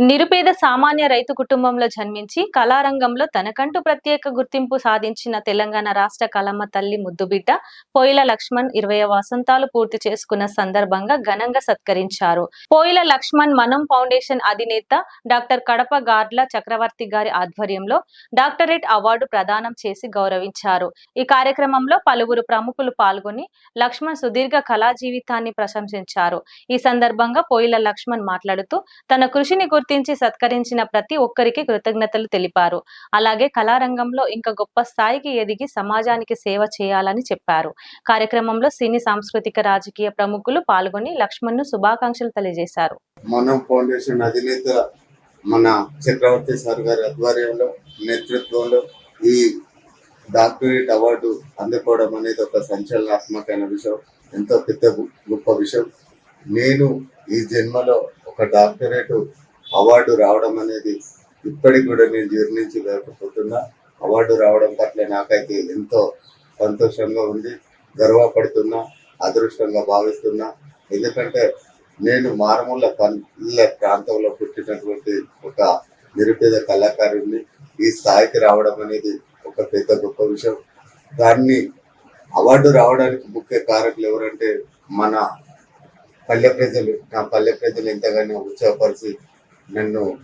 నిరుపేద సామాన్య రైతు కుటుంబంలో జన్మించి కళారంగంలో తనకంటూ ప్రత్యేక గుర్తింపు సాధించిన తెలంగాణ రాష్ట్ర కళమ్మ తల్లి ముద్దుబిడ్డ పోయిల లక్ష్మణ్ ఇరవై వసంతాలు పూర్తి చేసుకున్న సందర్భంగా ఘనంగా సత్కరించారు. పోయిల లక్ష్మణ్ మనం ఫౌండేషన్ అధినేత డాక్టర్ కడప గార్ల చక్రవర్తి గారి ఆధ్వర్యంలో డాక్టరేట్ అవార్డు ప్రదానం చేసి గౌరవించారు. ఈ కార్యక్రమంలో పలువురు ప్రముఖులు పాల్గొని లక్ష్మణ్ సుదీర్ఘ కళా జీవితాన్ని ప్రశంసించారు. ఈ సందర్భంగా పోయిల లక్ష్మణ్ మాట్లాడుతూ తన కృషిని గుర్తించి సత్కరించిన ప్రతి ఒక్కరికి కృతజ్ఞతలు తెలిపారు. అలాగే కళారంగంలో ఇంకా గొప్ప స్థాయికి ఎదిగి సమాజానికి సేవ చేయాలని చెప్పారు. కార్యక్రమంలో సినీ సాంస్కృతిక రాజకీయ ప్రముఖులు పాల్గొని లక్ష్మణ్ను శుభాకాంక్షలు తెలియజేశారు. మనం ఫౌండేషన్ అధినేత మన చక్రవర్తి సార్ గారి ఆధ్వర్యంలో నేతృత్వంలో ఈ డాక్టరేట్ అవార్డు అందుకోవడం అనేది ఒక సంచలనాత్మకమైన విషయం ఎంతో పెద్ద గొప్ప విషయం. నేను ఈ జన్మలో ఒక డాక్టరేట్ అవార్డు రావడం అనేది ఇప్పటికి కూడా నేను జీర్ణించలేకపోతున్నా. అవార్డు రావడం పట్ల నాకైతే ఎంతో సంతోషంగా ఉంది గర్వపడుతున్నా అదృష్టంగా భావిస్తున్నా. ఎందుకంటే నేను మారుమూల పల్లె ప్రాంతంలో పుట్టినటువంటి ఒక నిరుపేద కళాకారుడిని ఈ స్థాయికి రావడం అనేది ఒక పెద్ద గొప్ప విషయం. దాన్ని అవార్డు రావడానికి ముఖ్య కారకులు ఎవరంటే మన పల్లె ప్రజలు. నా పల్లె ప్రజలు ఎంతగానో ఉత్సాహపరిచి నన్ను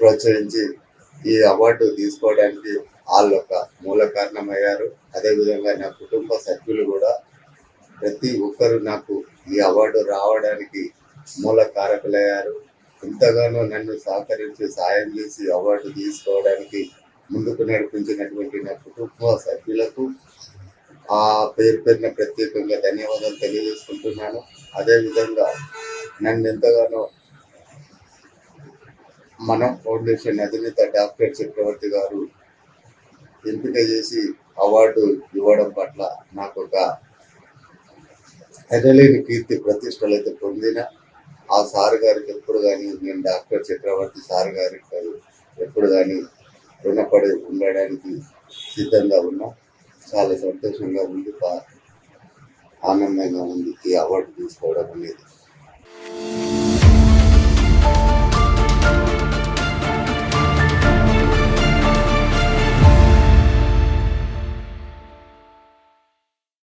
ప్రోత్సహించి ఈ అవార్డు తీసుకోవడానికి వాళ్ళు ఒక మూల కారణమయ్యారు. అదేవిధంగా నా కుటుంబ సభ్యులు కూడా ప్రతి ఒక్కరు నాకు ఈ అవార్డు రావడానికి మూల కారకులయ్యారు. ఎంతగానో నన్ను సహకరించి సాయం చేసి అవార్డు తీసుకోవడానికి ముందుకు నడిపించినటువంటి నా కుటుంబ సభ్యులకు ఆ పేరు పేరున ప్రత్యేకంగా ధన్యవాదాలు తెలియజేసుకుంటున్నాను. అదేవిధంగా నన్ను ఎంతగానో మనం ఫౌండేషన్ అధినేత డాక్టర్ చక్రవర్తి గారు ఎంపిక చేసి అవార్డు ఇవ్వడం పట్ల నాకు ఒక ఎనలేని కీర్తి ప్రతిష్టలు అయితే పొందిన ఆ సార్ గారికి ఎప్పుడు కానీ నేను డాక్టర్ చక్రవర్తి సార్ గారికి ఎప్పుడు కానీ రుణపడి ఉండడానికి సిద్ధంగా ఉన్నా చాలా సంతోషంగా ఉంది ఆనందంగా ఉంది ఈ అవార్డు తీసుకోవడం అనేది.